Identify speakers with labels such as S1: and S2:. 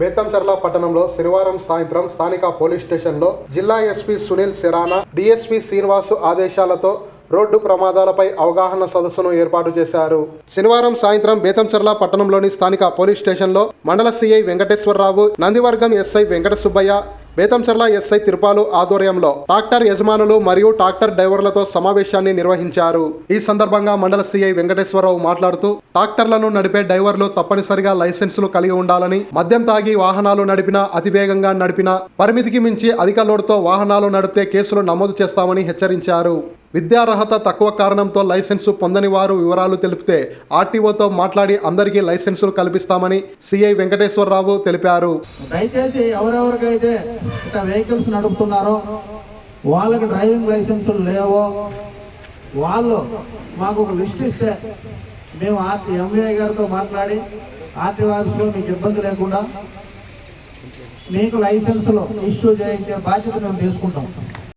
S1: బేతంచర్ల పట్టణంలో శనివారం సాయంత్రం స్థానిక పోలీస్ స్టేషన్లో జిల్లా ఎస్పీ సునీల్ సిరానా డిఎస్పీ శ్రీనివాసు ఆదేశాలతో రోడ్డు ప్రమాదాలపై అవగాహన సదస్సును ఏర్పాటు చేశారు. శనివారం సాయంత్రం బేతంచర్ల పట్టణంలోని స్థానిక పోలీస్ స్టేషన్లో మండల CI Venkateswararao Nandivargam SI Venkata Subbaiah Bethamcherla SI Tirupalu ఆధ్వర్యంలో ట్రాక్టర్ యజమానులు మరియు ట్రాక్టర్ డ్రైవర్లతో సమావేశాన్ని నిర్వహించారు. ఈ సందర్భంగా మండల సిఐ వెంకటేశ్వరరావు మాట్లాడుతూ ట్రాక్టర్లను నడిపే డ్రైవర్లు తప్పనిసరిగా లైసెన్సులు కలిగి ఉండాలని మద్యం తాగి వాహనాలు నడిపినా అతివేగంగా నడిపినా పరిమితికి మించి అధిక లోడుతో వాహనాలు నడిపితే కేసులు నమోదు చేస్తామని హెచ్చరించారు. విద్యార్హత తక్కువ కారణంతో లైసెన్సు పొందని వారు వివరాలు తెలిపితే ఆర్టీఓతో మాట్లాడి అందరికీ లైసెన్సులు కల్పిస్తామని సిఐ వెంకటేశ్వరరావు తెలిపారు.
S2: దయచేసి ఎవరెవరికైతే వెహికల్స్ నడుపుతున్నారో వాళ్ళకి డ్రైవింగ్ లైసెన్సులు లేవో వాళ్ళు మాకు ఒక లిస్ట్ ఇస్తే మేము ఆర్టీ ఎంఏ గారితో మాట్లాడి ఆర్టీ ఆఫీస్లో మీకు ఇబ్బంది లేకుండా మీకు లైసెన్సులు ఇష్యూ చేయించే బాధ్యత మేము తీసుకుంటాం.